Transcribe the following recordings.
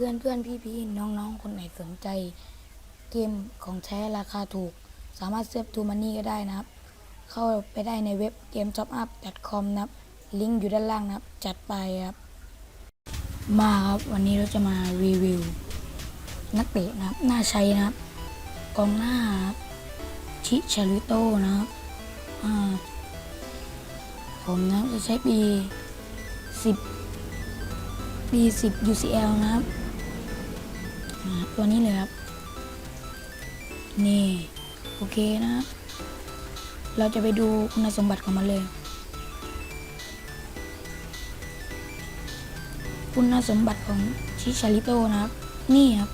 พื่อนเพื่อนพี่พี่น้องน้องๆ คนไหนสนใจ เกมของแท้ราคาถูก สามารถเซฟทูมันนี่ก็ได้นะครับ เข้าไปได้ในเว็บ gametopup.com นะครับ ลิงก์อยู่ด้านล่างนะครับ จัดไปครับ มาครับวันนี้เราจะมารีวิว นักเตะนะครับ หน้าใช้นะครับ กองหน้าชิชาริโต้นะครับผมนะจะใช้ปี 10 ปี 10 UCL นะครับาตัวนี้เลยครับ นี่ โอเคนะ เราจะไปดูคุณสมบัติของมันเลย คุณสมบัติของชิชาริโตนะครับ นี่ครับ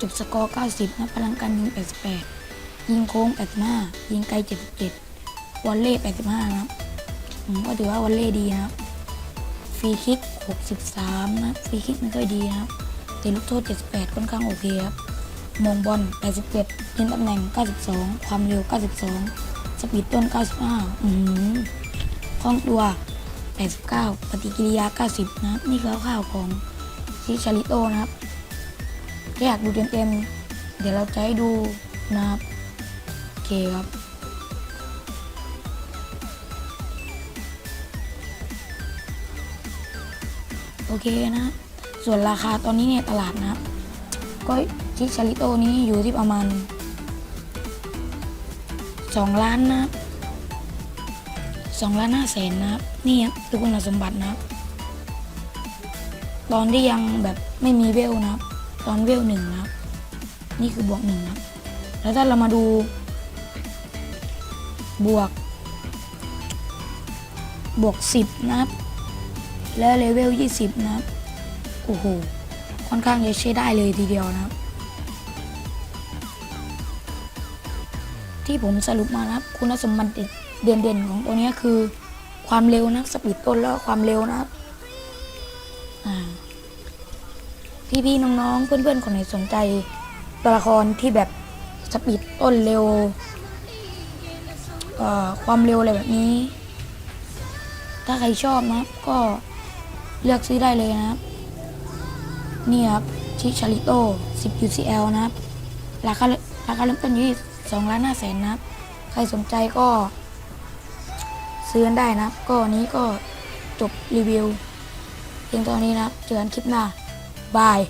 จบสกอร์ 90 นะพลังการยิง 88 ยิงโค้ง 85 ยิงไกล 77 วอลเล่ 85 นะครับอืมก็ถือว่าวอลเล่ดีนะครับ รีคิก 63 นะฟรีคิกไม่ค่อยดีนะครับแต่ลูกโทษ 78 ค่อนข้างโอเคครับมงบอล 87ยิงตำแหน่ง 92 ความเร็ว 92 สปีดต้น 95 อืมคล่องตัว 89 ปฏิกิริยา 90 นะครับ นี่คือข่าวของซิชาริโตนะครับถ้าอยากดูเต็มๆเดี๋ยวเราจะให้ดูนะครับ โอเคครับ โอเคนะส่วนราคาตอนนี้ในตลาดนะครับ ก็ชิชาริโตนี้อยู่ที่ประมาณ 2 ล้านนะครับ2ล้านห้าแสนนะครับ นี่คือคุณสมบัตินะครับ ตอนที่ยังแบบไม่มีเวลนะครับ ตอนเวลหนึ่งนะครับ นี่คือบวกหนึ่งนะครับ แล้วถ้าเรามาดู บวก บวกสิบนะครับ แล้วเลเวลยี่สิบนะครับ โอ้โห ค่อนข้างจะใช้ได้เลยทีเดียวนะครับ ที่ผมสรุปมานะครับ คุณสมบัติเด่นๆของตัวนี้คือ ความเร็วนะสปีดต้นแล้วความเร็วนะครับพี่ๆน้องๆ เพื่อนๆ คนไหนสนใจตัวละครที่แบบสปีดต้นเร็วความเร็วอะไรแบบนี้ ถ้าใครชอบนะก็ เลือกซื้อได้เลยนะครับ นี่ครับชิชาริโต้ 10 UCL นะครับ ราคาราคาเริ่มต้นอยู่ที่2ล้าน5แสนนะครับ ใครสนใจก็ซื้อกันได้นะครับ ก็นี้ก็จบรีวิวเพียงตอนนี้นะครับ เจอกันคลิปหน้า บาย